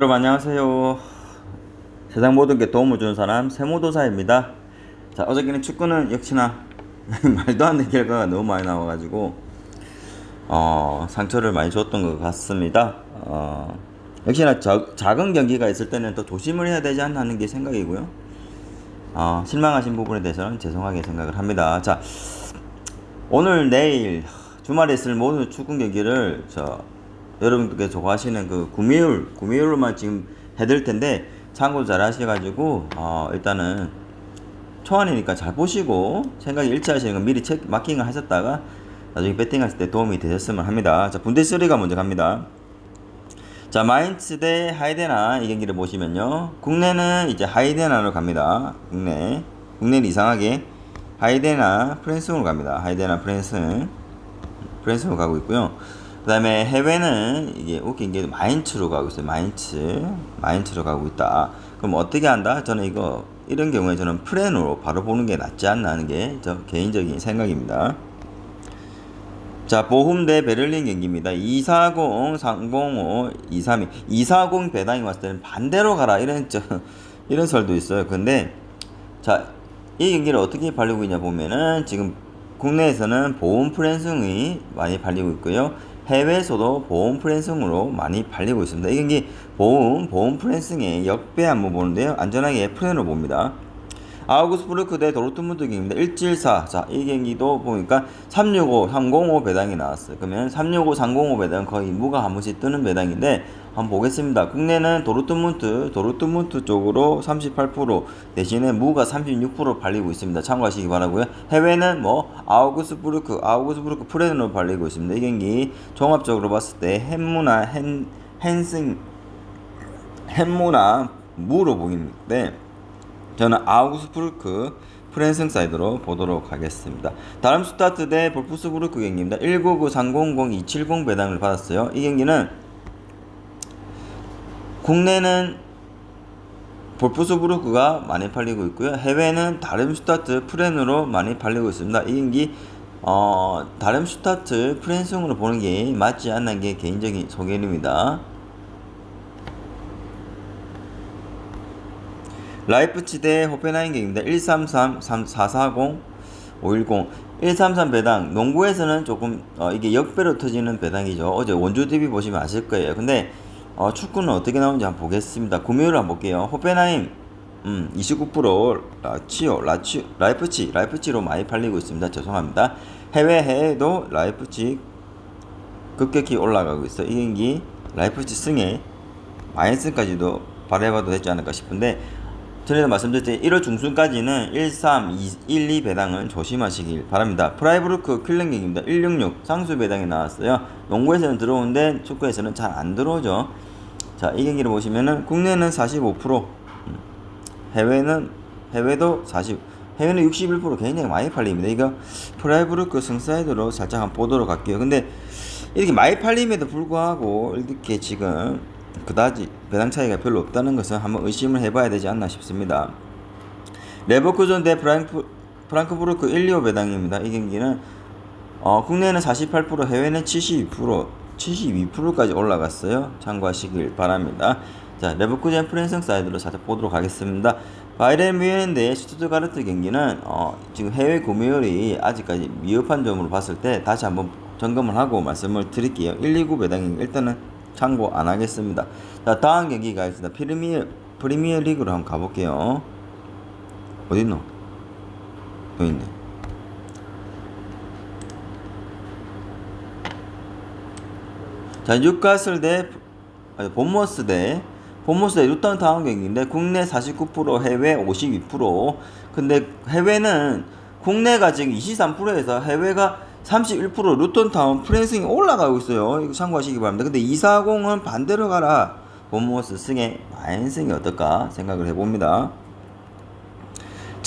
여러분 안녕하세요. 세상 모든 게 도움을 주는 사람 세모도사입니다. 자 어저께는 축구는 역시나 말도 안 되는 결과가 너무 많이 나와가지고 어, 상처를 많이 줬던 것 같습니다. 어, 역시나 저- 작은 경기가 있을 때는 더 조심을 해야 되지 않나 하는 게 생각이고요. 어, 실망하신 부분에 대해서는 죄송하게 생각을 합니다. 자 오늘 내일 주말에 있을 모든 축구 경기를 저 여러분들께 좋아하시는 그 구미율 구미율로만 지금 해드릴 텐데 참고 잘 하셔가지고 어 일단은 초안이니까 잘 보시고 생각이 일치하시는 거 미리 체크 마킹을 하셨다가 나중에 배팅하실 때 도움이 되셨으면 합니다. 자 분데스리가 먼저 갑니다. 자 마인츠 대 하이데나 이 경기를 보시면요 국내는 이제 하이데나로 갑니다 국내 국내는 이상하게 하이데나 프랜스로 갑니다 하이데나 프랜스 프랜스로 가고 있고요 그 다음에 해외는 이게 웃긴 게 마인츠로 가고 있어요 마인츠 마인츠로 가고 있다 그럼 어떻게 한다 저는 이거 이런 경우에 저는 프렌으로 바로 보는 게 낫지 않나 하는 게 저 개인적인 생각입니다 자, 보훔 대 베를린 경기입니다. 240, 305, 232. 240 배당이 왔을 때는 반대로 가라. 이런, 저, 이런 설도 있어요. 근데, 자, 이 경기를 어떻게 팔리고 있냐 보면은, 지금 국내에서는 보험 프랜승이 많이 팔리고 있고요. 해외에서도 보험 프랜승으로 많이 팔리고 있습니다. 이 경기 보험, 보험 프랜승의 역배 한번 보는데요. 안전하게 프랜으로 봅니다. 아우구스부르크 대 도르트문트 경기입니다. 174. 자, 이 경기도 보니까 365, 305 배당이 나왔어요. 그러면 365, 305 배당 거의 무가 한 번씩 뜨는 배당인데 한번 보겠습니다. 국내는 도르트문트, 도르트문트 쪽으로 38% 대신에 무가 36% 팔리고 있습니다. 참고하시기 바라고요. 해외는 뭐 아우구스부르크, 아우구스부르크 프레드로 팔리고 있습니다. 이 경기 종합적으로 봤을 때 햄무나 헨 헨승 햄무나 무로 보이는데 저는 아우구스부르크 프랜승 사이드로 보도록 하겠습니다. 다음 스타트 대 볼프스부르크 경기입니다. 199-300-270 배당을 받았어요. 이 경기는 국내는 볼프스 부르크가 많이 팔리고 있고요. 해외는 다름슈타트 프렌으로 많이 팔리고 있습니다. 이 경기 어, 다름슈타트 프랜승으로 보는 게 맞지 않는 게 개인적인 소견입니다. 라이프치 대 호펜하임 경기입니다. 133, 440, 510. 133 배당. 농구에서는 조금 어, 이게 역배로 터지는 배당이죠. 어제 원주 TV 보시면 아실 거예요. 근데 어, 축구는 어떻게 나오는지 한번 보겠습니다. 구매율 한번 볼게요. 호펜하임 음, 29% 라치오, 라치 라이프치, 라이프치로 많이 팔리고 있습니다. 죄송합니다. 해외 해외도 라이프치 급격히 올라가고 있어. 이 경기 라이프치 승에 마이너스까지도 발해봐도 되지 않을까 싶은데 전에도 말씀드렸듯이 1월 중순까지는 13, 1, 2 배당은 조심하시길 바랍니다. 프라이브루크 킬링경입니다. 166 상수 배당이 나왔어요. 농구에서는 들어오는데 축구에서는 잘 안 들어오죠. 자, 이 경기를 보시면은 국내는 45%, 음, 해외는 해외도 40, 해외는 61% 굉장히 많이 팔립니다. 이거 프라이브루크 승사이드로 살짝 한번 보도록 할게요. 근데 이렇게 많이 팔림에도 불구하고 이렇게 지금 그다지 배당 차이가 별로 없다는 것은 한번 의심을 해봐야 되지 않나 싶습니다. 레버쿠젠 대 프랑크, 프랑크푸르크 1, 2호 배당입니다. 이 경기는 어, 국내는 48%, 해외는 72%, 72%까지 올라갔어요. 참고하시길 바랍니다. 자, 레버쿠젠 프랜승 사이드로 살짝 보도록 하겠습니다. 바이렌 뮤헨 대 슈투트가르트 경기는 어, 지금 해외 구매율이 아직까지 미흡한 점으로 봤을 때 다시 한번 점검을 하고 말씀을 드릴게요. 129 배당이 일단은 참고 안 하겠습니다. 자, 다음 경기가 있습니다. 프리미어, 프리미어 리그로 한번 가볼게요. 어딨노? 여기 있네. 자, 뉴카슬 대 아니, 본머스 대 본머스 대 루턴 타운 경기인데 국내 49% 해외 52% 근데 해외는 국내가 지금 23%에서 해외가 31% 루턴 타운 프랜승이 올라가고 있어요. 이거 참고하시기 바랍니다. 근데 240은 반대로 가라. 본머스 승에 마인 승이 어떨까 생각을 해봅니다.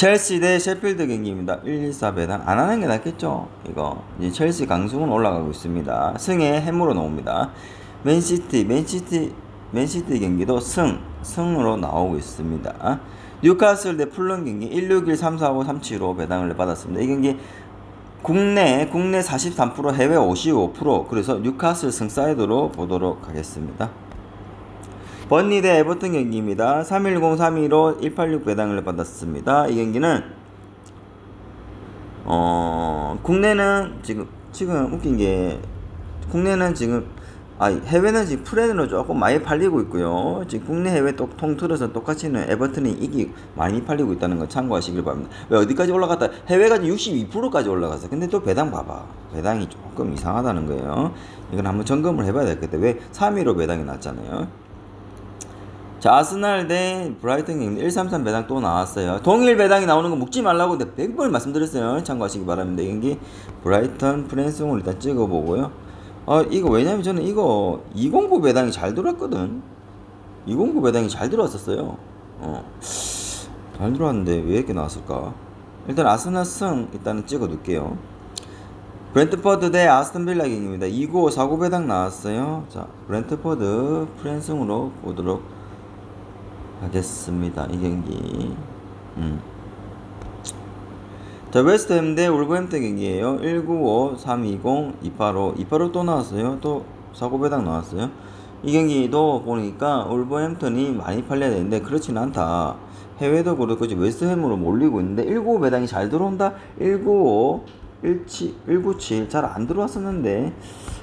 첼시 대 셰필드 경기입니다. 114 배당 안 하는 게 낫겠죠. 이거 이제 첼시 강승은 올라가고 있습니다. 승에 해무로 나옵니다. 맨시티 맨시티 맨시티 경기도 승 승으로 나오고 있습니다. 뉴카슬 대 풀런 경기 161 345 375 배당을 받았습니다. 이 경기 국내 국내 43% 해외 55% 그래서 뉴카슬 승 사이드로 보도록 하겠습니다. 번니 대 에버튼 경기입니다. 310, 315, 186 배당을 받았습니다. 이 경기는 어 국내는 지금 지금 웃긴 게 국내는 지금 아 해외는 지금 프렌으로 조금 많이 팔리고 있고요. 지금 국내 해외 또 통틀어서 똑같이는 에버튼이 이기 많이 팔리고 있다는 거 참고하시길 바랍니다. 왜 어디까지 올라갔다? 해외가 62%까지 올라갔어. 근데 또 배당 봐봐. 배당이 조금 이상하다는 거예요. 이건 한번 점검을 해봐야 되겠다. 왜 3위로 배당이 났잖아요. 자, 아스날 대 브라이튼 경기 133 배당 또 나왔어요. 동일 배당이 나오는 거 묵지 말라고 내가 100번 말씀드렸어요. 참고하시기 바랍니다. 이 경기 브라이턴 프랜스공을 일단 찍어보고요. 아, 이거 왜냐면 저는 이거 209 배당이 잘 들어왔거든. 209 배당이 잘 들어왔었어요. 어. 잘 들어왔는데 왜 이렇게 나왔을까? 일단 아스날 승 일단은 찍어 둘게요. 브렌트퍼드 대 아스턴 빌라 경기입니다. 295 49 배당 나왔어요. 자, 브렌트퍼드 프랜승으로 보도록 하겠습니다. 이 경기. 음. 자, 웨스트햄 대 울버햄튼 경기예요. 195, 320, 285. 285 또 나왔어요. 또 사고 배당 나왔어요. 이 경기도 보니까 울버햄튼이 많이 팔려야 되는데 그렇지는 않다. 해외도 그렇고 지금 웨스트햄으로 몰리고 있는데 195 배당이 잘 들어온다. 195, 17, 197 잘 안 들어왔었는데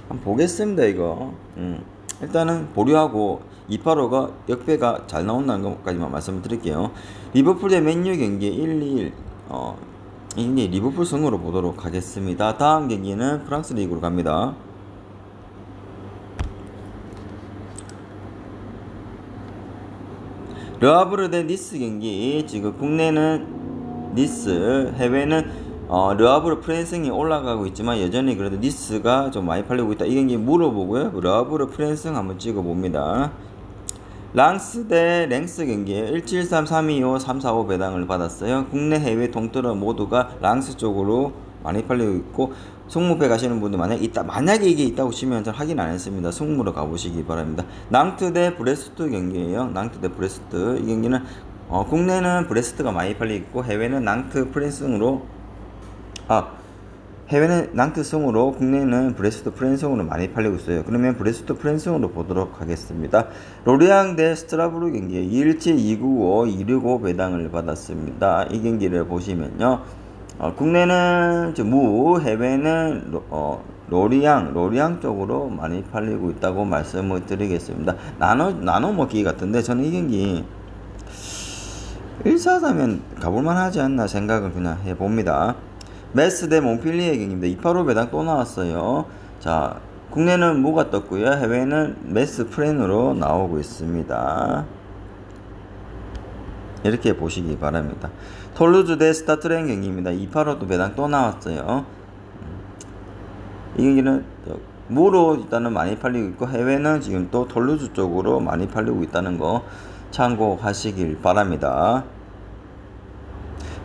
한번 보겠습니다 이거. 음. 일단은 보류하고 285가 역배가 잘 나온다는 것까지만 말씀을 드릴게요. 리버풀 대 맨유 경기 1-2-1 어, 이 경기 리버풀 승으로 보도록 하겠습니다. 다음 경기는 프랑스 리그로 갑니다. 르하브르 대 니스 경기 지금 국내는 니스 해외는 어, 르하브르 프랜승이 올라가고 있지만 여전히 그래도 니스가 좀 많이 팔리고 있다 이 경기 물어보고요 르하브르 프랜승 한번 찍어봅니다 랑스 대 랭스 경기에 173, 325, 345 배당을 받았어요 국내 해외 동떨어 모두가 랑스 쪽으로 많이 팔리고 있고 승무배 가시는 분들 만약 있다 만약에 이게 있다고 치면 전 확인 안 했습니다. 승무로 가보시기 바랍니다. 낭트 대 브레스트 경기예요. 낭트 대 브레스트 이 경기는 어, 국내는 브레스트가 많이 팔리고 해외는 낭트 프랜승으로 아 해외는 낭트 승으로 국내는 브레스트 프랜승으로 많이 팔리고 있어요. 그러면 브레스트 프랜승으로 보도록 하겠습니다. 로리앙 대 스트라브루 경기에 217, 295, 265 배당을 받았습니다. 이 경기를 보시면요. 어, 국내는 무, 해외는 로, 어, 로리앙, 로리앙 쪽으로 많이 팔리고 있다고 말씀을 드리겠습니다. 나눠, 나눠 먹기 같은데 저는 이 경기 1사다면 가볼만 하지 않나 생각을 그냥 해봅니다. 메스 대 몽필리에 경기입니다. 285 배당 또 나왔어요. 자, 국내는 무가 떴고요. 해외는 메스 프렌으로 나오고 있습니다. 이렇게 보시기 바랍니다. 톨루즈 대 스타트레인 경기입니다. 285도 배당 또 나왔어요. 이 경기는 무로 일단은 많이 팔리고 있고 해외는 지금 또 톨루즈 쪽으로 많이 팔리고 있다는 거 참고하시길 바랍니다.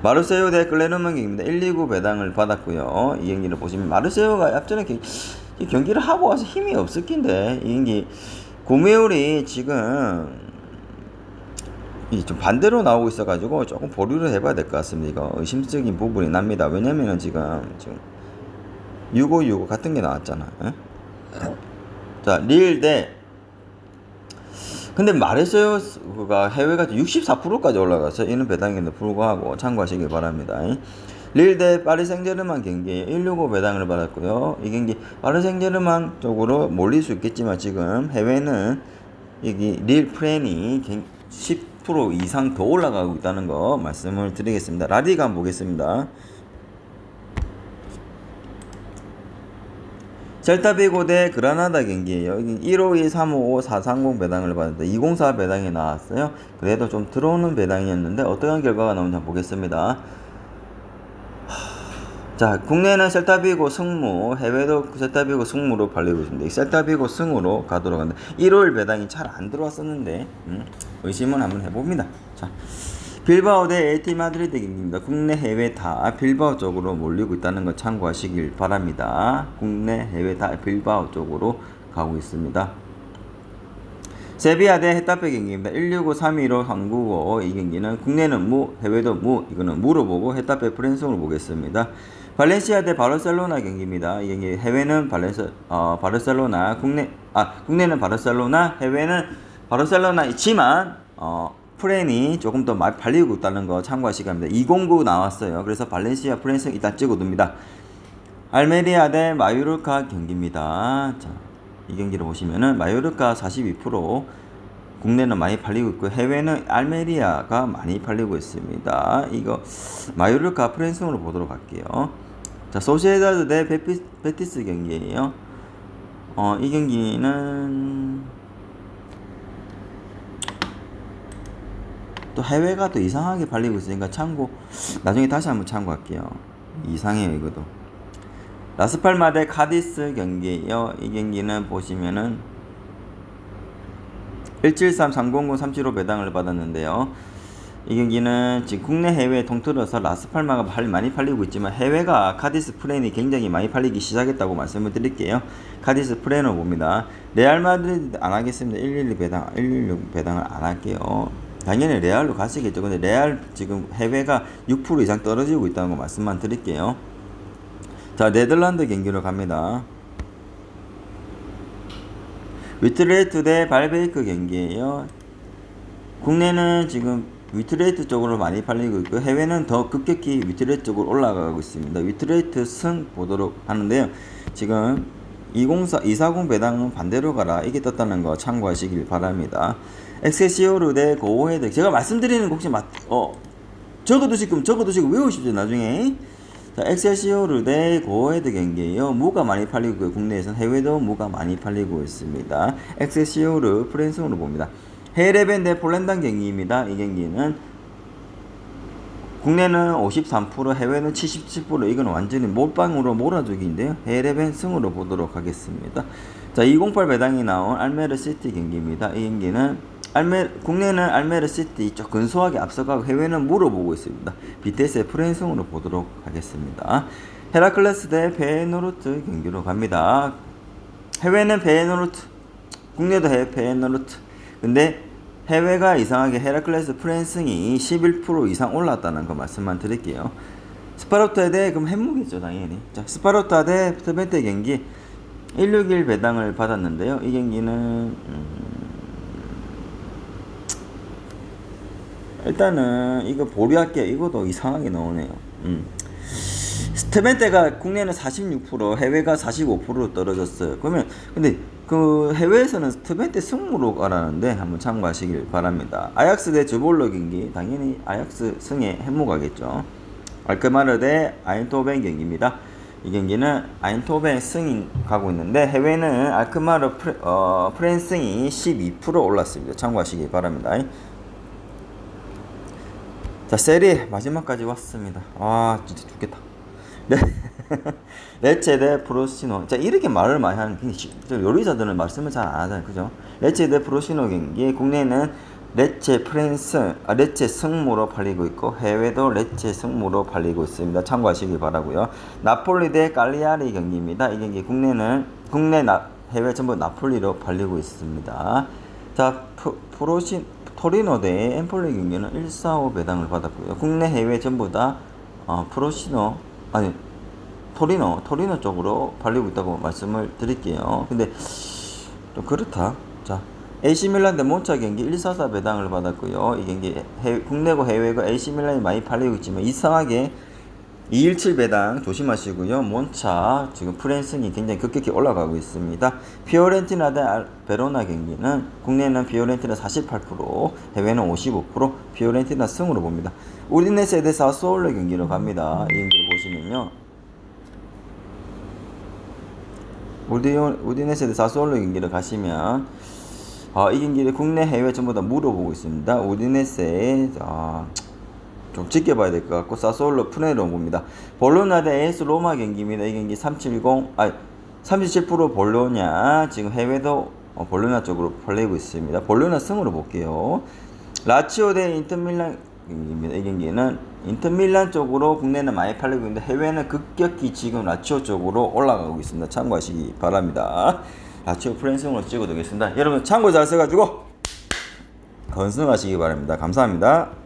마르세유 대 클레르먼 경기입니다. 129 배당을 받았고요. 이 경기를 보시면 마르세유가 앞전에 경, 이 경기를 하고 와서 힘이 없을 낀데 이 경기 구매율이 지금 좀 반대로 나오고 있어가지고 조금 보류를 해봐야 될 것 같습니다. 이거 의심적인 부분이 납니다. 왜냐면은 지금 지금 6565 같은 게 나왔잖아. 에? 자, 릴 대. 근데 마르세유가 해외가 64%까지 올라갔어요. 이는 배당에도 불구하고 참고하시길 바랍니다. 릴 대 파리 생제르만 경기에 165 배당을 받았고요. 이 경기 파리 생제르만 쪽으로 몰릴 수 있겠지만 지금 해외는 여기 릴 프렌이 10% 이상 더 올라가고 있다는 거 말씀을 드리겠습니다. 한번 보겠습니다. 셀타비 고 대 그라나다 경기에요. 152, 355, 430 배당을 받았는데 204 배당이 나왔어요. 그래도 좀 들어오는 배당이었는데 어떠한 결과가 나오는지 한번 보겠습니다. 자, 국내는 셀타비고 승무, 해외도 셀타비고 승무로 팔리고 있습니다. 이 셀타비고 승으로 가도록 합니다. 1월 배당이 잘 안 들어왔었는데 음, 의심은 한번 해봅니다. 자, 빌바오 대 에티 마드리드 경기입니다. 국내 해외 다 빌바오 쪽으로 몰리고 있다는 거 참고하시길 바랍니다. 국내 해외 다 빌바오 쪽으로 가고 있습니다. 세비야 대 헤타페 경기입니다. 165, 315, 한국어 이 경기는 국내는 무, 해외도 무, 이거는 무로 보고 헤타페 프랜스로 보겠습니다. 발렌시아 대 바르셀로나 경기입니다. 이 경기 해외는 발렌스 어, 바르셀로나, 국내 아 국내는 바르셀로나, 해외는 바르셀로나 있지만 어, 프렌이 조금 더 많이 팔리고 있다는 거 참고하시기 바랍니다. 209 나왔어요. 그래서 발렌시아 프렌스 일단 찍어둡니다. 알메리아 대 마요르카 경기입니다. 자, 이 경기를 보시면은 마요르카 42% 국내는 많이 팔리고 있고 해외는 알메리아가 많이 팔리고 있습니다. 이거 마요르카 프랜스으로 보도록 할게요. 자, 소시에다드 대 베티스 경기예요. 어, 이 경기는 또 해외가 또 이상하게 팔리고 있으니까 참고 나중에 다시 한번 참고할게요. 이상해요 이것도. 라스팔마 대 카디스 경기예요. 이 경기는 보시면은 173 309 375 배당을 받았는데요. 이 경기는 지금 국내 해외 통틀어서 라스팔마가 팔- 많이 팔리고 있지만 해외가 카디스 프렌이 굉장히 많이 팔리기 시작했다고 말씀을 드릴게요. 카디스 프렌을 봅니다. 레알 마드리드 안 하겠습니다. 112 배당, 116 배당을 안 할게요. 당연히 레알로 가시겠죠. 근데 레알 지금 해외가 6% 이상 떨어지고 있다는 거 말씀만 드릴게요. 자, 네덜란드 경기로 갑니다. 위트레이트 대 발베이크 경기예요. 국내는 지금 위트레이트 쪽으로 많이 팔리고 있고 해외는 더 급격히 위트레이트 쪽으로 올라가고 있습니다. 위트레이트 승 보도록 하는데요. 지금 204, 240 배당은 반대로 가라 이게 떴다는 거 참고하시길 바랍니다. 엑세시오르 대 고헤드 제가 말씀드리는 거 혹시 맞, 어 적어도 지금 적어도 지금 외우십시오 나중에 자, 엑셀시오르 대 고헤드 경기예요. 무가 많이 팔리고 있고요. 국내에서는 해외도 무가 많이 팔리고 있습니다. 엑셀시오르 프랜스으로 봅니다. 헤레벤 대 폴란드 경기입니다. 이 경기는 국내는 53% 해외는 77% 이건 완전히 몰빵으로 몰아주기인데요. 헤레벤 승으로 보도록 하겠습니다. 자, 208 배당이 나온 알메르 시티 경기입니다. 이 경기는 알메 국내는 알메르 시티 쪽 근소하게 앞서가고 해외는 물어보고 있습니다. BTS의 프랜승으로 보도록 하겠습니다. 헤라클레스 대 페노르트 경기로 갑니다. 해외는 페노르트, 국내도 해 페노르트. 근데 해외가 이상하게 헤라클레스 프랜승이 11% 이상 올랐다는 거 말씀만 드릴게요. 스파르타에 대해 그럼 핵무기죠 당연히. 자 스파르타 대 트벤테 경기 161 배당을 받았는데요. 이 경기는 음, 일단은 이거 보류할게요. 이것도 이상하게 나오네요. 음. 스테벤테가 국내는 46% 해외가 45% 떨어졌어요. 그러면 근데 그 해외에서는 스테벤테 승무로 가라는데 한번 참고하시길 바랍니다. 아약스 대 주볼로 경기 당연히 아약스 승에 해무가겠죠. 알크마르 대 아인토벤 경기입니다. 이 경기는 아인토벤 승이 가고 있는데 해외는 알크마르 프레, 어, 프랜승이 12% 올랐습니다. 참고하시기 바랍니다. 자 세리 마지막까지 왔습니다. 아 진짜 죽겠다. 네. 레체 대 프로시노. 자 이렇게 말을 많이 하는 게 요리사들은 말씀을 잘 안 하잖아요, 그죠? 레체 대 프로시노 경기 국내는 레체 프랜스, 아, 레체 승무로 팔리고 있고 해외도 레체 승무로 팔리고 있습니다. 참고하시기 바라고요. 나폴리 대 깔리아리 경기입니다. 이 경기 국내는 국내 나, 해외 전부 나폴리로 팔리고 있습니다. 자 프, 프로시 토리노 대 엠폴리 경기는 145 배당을 받았고요. 국내 해외 전부 다 어, 프로시노 아니 토리노 토리노 쪽으로 팔리고 있다고 말씀을 드릴게요. 근데 좀 그렇다. 자 AC 밀란 대 몬차 경기 144 배당을 받았고요. 이 경기 해외, 국내고 해외고 AC 밀란이 많이 팔리고 있지만 이상하게 217 배당 조심하시고요. 몬차 지금 프랜승이 굉장히 급격히 올라가고 있습니다. 피오렌티나 대 알- 베로나 경기는 국내는 피오렌티나 48%, 해외는 55%, 피오렌티나 승으로 봅니다. 우디네세 대 사스올레 경기로 갑니다. 이 경기를 보시면요. 우디, 우디네세 대 사스올레 경기를 가시면 아, 이 경기를 국내 해외 전부 다 물어보고 있습니다. 우디네세 아, 좀 지켜봐야 될 것 같고 사솔로 프네로 봅니다. 볼로나 대 에스 로마 경기입니다. 이 경기 370, 아37% 볼로냐 지금 해외도 어, 볼로나 쪽으로 팔리고 있습니다. 볼로나 승으로 볼게요. 라치오 대 인터밀란 경기입니다. 이 경기는 인터밀란 쪽으로 국내는 많이 팔리고 있는데 해외는 급격히 지금 라치오 쪽으로 올라가고 있습니다. 참고하시기 바랍니다. 라치오 프랜승으로 찍어두겠습니다. 여러분 참고 잘 써가지고 건승하시기 바랍니다. 감사합니다.